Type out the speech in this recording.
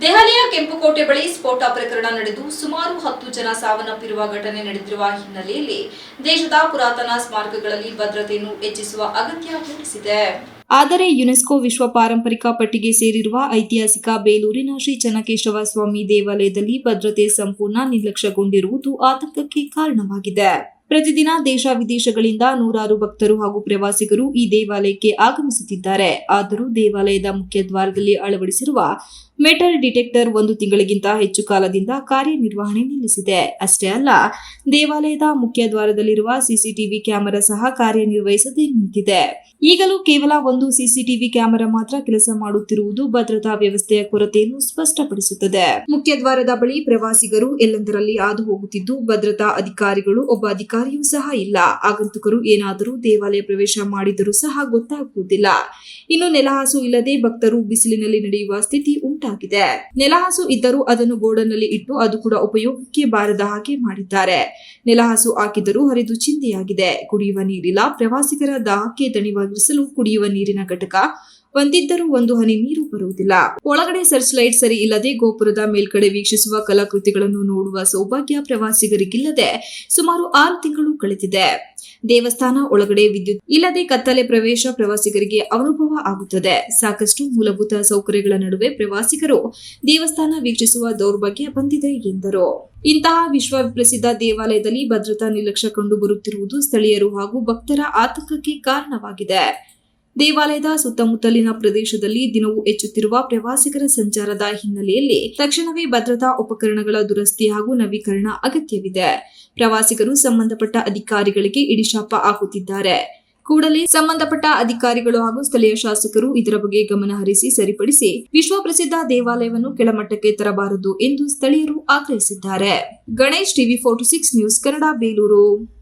ದೆಹಲಿಯ ಕೆಂಪುಕೋಟೆ ಬಳಿ ಸ್ಫೋಟ ಪ್ರಕರಣ ನಡೆದು ಸುಮಾರು ಹತ್ತು ಜನ ಸಾವನ್ನಪ್ಪಿರುವ ಘಟನೆ ನಡೆದಿರುವ ಹಿನ್ನೆಲೆಯಲ್ಲಿ ದೇಶದ ಪುರಾತನ ಸ್ಮಾರಕಗಳಲ್ಲಿ ಭದ್ರತೆಯನ್ನು ಹೆಚ್ಚಿಸುವ ಅಗತ್ಯ ಮೂಡಿಸಿದೆ. ಆದರೆ ಯುನೆಸ್ಕೋ ವಿಶ್ವ ಪಾರಂಪರಿಕ ಪಟ್ಟಿಗೆ ಸೇರಿರುವ ಐತಿಹಾಸಿಕ ಬೇಲೂರಿನ ಶ್ರೀ ಚನ್ನಕೇಶವ ಸ್ವಾಮಿ ದೇವಾಲಯದಲ್ಲಿ ಭದ್ರತೆ ಸಂಪೂರ್ಣ ನಿರ್ಲಕ್ಷ್ಯಗೊಂಡಿರುವುದು ಆತಂಕಕ್ಕೆ ಕಾರಣವಾಗಿದೆ. ಪ್ರತಿದಿನ ದೇಶ ವಿದೇಶಗಳಿಂದ ನೂರಾರು ಭಕ್ತರು ಹಾಗೂ ಪ್ರವಾಸಿಗರು ಈ ದೇವಾಲಯಕ್ಕೆ ಆಗಮಿಸುತ್ತಿದ್ದಾರೆ. ಆದರೂ ದೇವಾಲಯದ ಮುಖ್ಯ ದ್ವಾರದಲ್ಲಿ ಅಳವಡಿಸಿರುವ ಮೆಟಲ್ ಡಿಟೆಕ್ಟರ್ ಒಂದು ತಿಂಗಳಿಗಿಂತ ಹೆಚ್ಚು ಕಾಲದಿಂದ ಕಾರ್ಯನಿರ್ವಹಣೆ ನಿಲ್ಲಿಸಿದೆ. ಅಷ್ಟೇ ಅಲ್ಲ, ದೇವಾಲಯದ ಮುಖ್ಯ ದ್ವಾರದಲ್ಲಿರುವ ಸಿಸಿಟಿವಿ ಕ್ಯಾಮೆರಾ ಸಹ ಕಾರ್ಯನಿರ್ವಹಿಸದೆ ನಿಂತಿದೆ. ಈಗಲೂ ಕೇವಲ ಒಂದು ಸಿಸಿಟಿವಿ ಕ್ಯಾಮೆರಾ ಮಾತ್ರ ಕೆಲಸ ಮಾಡುತ್ತಿರುವುದು ಭದ್ರತಾ ವ್ಯವಸ್ಥೆಯ ಕೊರತೆಯನ್ನು ಸ್ಪಷ್ಟಪಡಿಸುತ್ತದೆ. ಮುಖ್ಯ ದ್ವಾರದ ಬಳಿ ಪ್ರವಾಸಿಗರು ಎಲ್ಲೆಂದರಲ್ಲಿ ಹಾದು ಹೋಗುತ್ತಿದ್ದು, ಭದ್ರತಾ ಅಧಿಕಾರಿಗಳು, ಒಬ್ಬ ಅಧಿಕಾರಿಯೂ ಸಹ ಇಲ್ಲ. ಆಗಂತುಕರು ಏನಾದರೂ ದೇವಾಲಯ ಪ್ರವೇಶ ಮಾಡಿದರೂ ಸಹ ಗೊತ್ತಾಗುವುದಿಲ್ಲ. ಇನ್ನು ನೆಲಹಾಸು ಇಲ್ಲದೆ ಭಕ್ತರು ಬಿಸಿಲಿನಲ್ಲಿ ನಡೆಯುವ ಸ್ಥಿತಿ ಉಂಟಾಗಿದೆ. ನೆಲಹಾಸು ಇದ್ದರೂ ಅದನ್ನು ಗೋಡನ್ನಲ್ಲಿ ಇಟ್ಟು ಅದು ಕೂಡ ಉಪಯೋಗಕ್ಕೆ ಬಾರದ ಹಾಗೆ ಮಾಡಿದ್ದಾರೆ. ನೆಲಹಾಸು ಹಾಕಿದರೂ ಹರಿದು ಚಿಂತೆಯಾಗಿದೆ. ಕುಡಿಯುವ ನೀರಿಲ್ಲ. ಪ್ರವಾಸಿಗರ ದಾಹಕ್ಕೆ ದಣಿವಾಗಿರಿಸಲು ಕುಡಿಯುವ ನೀರಿನ ಘಟಕ ಒಂದಿದ್ದರೂ ಒಂದು ಹನಿ ನೀರು ಬರುವುದಿಲ್ಲ. ಒಳಗಡೆ ಸರ್ಚ್ ಲೈಟ್ ಸರಿ ಇಲ್ಲದೆ ಗೋಪುರದ ಮೇಲ್ಗಡೆ ವೀಕ್ಷಿಸುವ ಕಲಾಕೃತಿಗಳನ್ನು ನೋಡುವ ಸೌಭಾಗ್ಯ ಪ್ರವಾಸಿಗರಿಗಿಲ್ಲದೆ ಸುಮಾರು ಆರು ತಿಂಗಳು ಕಳೆದಿದೆ. ದೇವಸ್ಥಾನ ಒಳಗಡೆ ವಿದ್ಯುತ್ ಇಲ್ಲದೆ ಕತ್ತಲೆ ಪ್ರವೇಶ ಪ್ರವಾಸಿಗರಿಗೆ ಅನುಭವ ಆಗುತ್ತದೆ. ಸಾಕಷ್ಟು ಮೂಲಭೂತ ಸೌಕರ್ಯಗಳ ನಡುವೆ ಪ್ರವಾಸಿಗರು ದೇವಸ್ಥಾನ ವೀಕ್ಷಿಸುವ ದೌರ್ಭಾಗ್ಯ ಬಂದಿದೆ ಎಂದರು. ಇಂತಹ ವಿಶ್ವ ಪ್ರಸಿದ್ಧ ದೇವಾಲಯದಲ್ಲಿ ಭದ್ರತಾ ನಿರ್ಲಕ್ಷ್ಯ ಕಂಡು ಬರುತ್ತಿರುವುದು ಸ್ಥಳೀಯರು ಹಾಗೂ ಭಕ್ತರ ಆತಂಕಕ್ಕೆ ಕಾರಣವಾಗಿದೆ. ದೇವಾಲಯದ ಸುತ್ತಮುತ್ತಲಿನ ಪ್ರದೇಶದಲ್ಲಿ ದಿನವೂ ಹೆಚ್ಚುತ್ತಿರುವ ಪ್ರವಾಸಿಗರ ಸಂಚಾರದ ಹಿನ್ನೆಲೆಯಲ್ಲಿ ತಕ್ಷಣವೇ ಭದ್ರತಾ ಉಪಕರಣಗಳ ದುರಸ್ತಿ ಹಾಗೂ ನವೀಕರಣ ಅಗತ್ಯವಿದೆ. ಪ್ರವಾಸಿಗರು ಸಂಬಂಧಪಟ್ಟ ಅಧಿಕಾರಿಗಳಿಗೆ ಇಡಿಶಾಪ ಹಾಕುತ್ತಿದ್ದಾರೆ. ಕೂಡಲೇ ಸಂಬಂಧಪಟ್ಟ ಅಧಿಕಾರಿಗಳು ಹಾಗೂ ಸ್ಥಳೀಯ ಶಾಸಕರು ಇದರ ಬಗ್ಗೆ ಗಮನ ಹರಿಸಿ ಸರಿಪಡಿಸಿ ವಿಶ್ವ ಪ್ರಸಿದ್ಧ ದೇವಾಲಯವನ್ನು ಕೆಳಮಟ್ಟಕ್ಕೆ ತರಬಾರದು ಎಂದು ಸ್ಥಳೀಯರು ಆಗ್ರಹಿಸಿದ್ದಾರೆ. Ganesh TV forty six news Kannada, Belur.